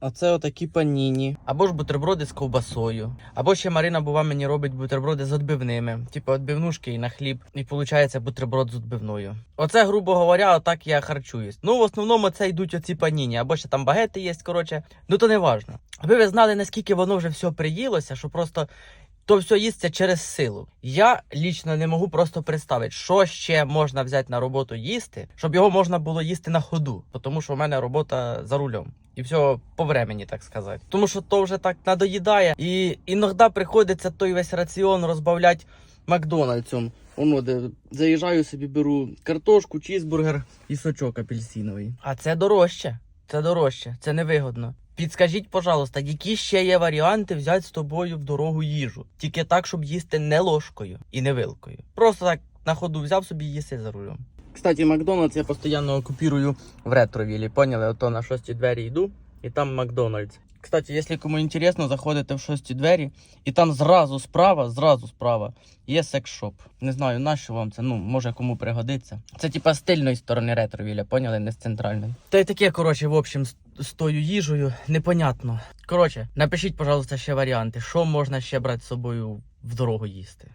А це отакі паніні. Або ж бутерброди з ковбасою. Або ще Марина бува мені робить бутерброди з відбивними. Типу відбивнушки і на хліб. І виходить бутерброд з відбивною. Оце, грубо говоря, отак я харчуюсь. Ну, в основному це йдуть оці паніні. Або ще там багети є, коротше. Ну то не важно. Аби ви знали, наскільки воно вже все приїлося, що просто. То все їсться через силу. Я лічно не можу просто представити, що ще можна взяти на роботу їсти, щоб його можна було їсти на ходу, тому що в мене робота за рулем. І все по времені, так сказати. Тому що то вже так надоїдає. І іноді приходиться той весь раціон розбавляти Макдональдсом. Воно де заїжджаю собі, беру картошку, чізбургер і сочок апельсиновий. А це дорожче. Це дорожче, це невигодно. Підскажіть, пожалуйста, які ще є варіанти взяти з тобою в дорогу їжу? Тільки так, щоб їсти не ложкою і не вилкою. Просто так на ходу взяв собі і їсти за рулем. Кстати, Макдональдс я постійно окупірую в ретровілі. Поняли? Ото на шості двері йду, і там Макдональдс. Кстати, якщо кому інтересно, заходите в шості двері, і там зразу справа, зразу справа є секс-шоп. Не знаю, на що вам це, ну, може кому пригодиться. Це типа з сторони ретровіля, поняли, не з центральної. Та й таке, коротше, в общем, з тою їжею непонятно. Коротше, напишіть, пожалуйста, ще варіанти, що можна ще брати з собою в дорогу їсти.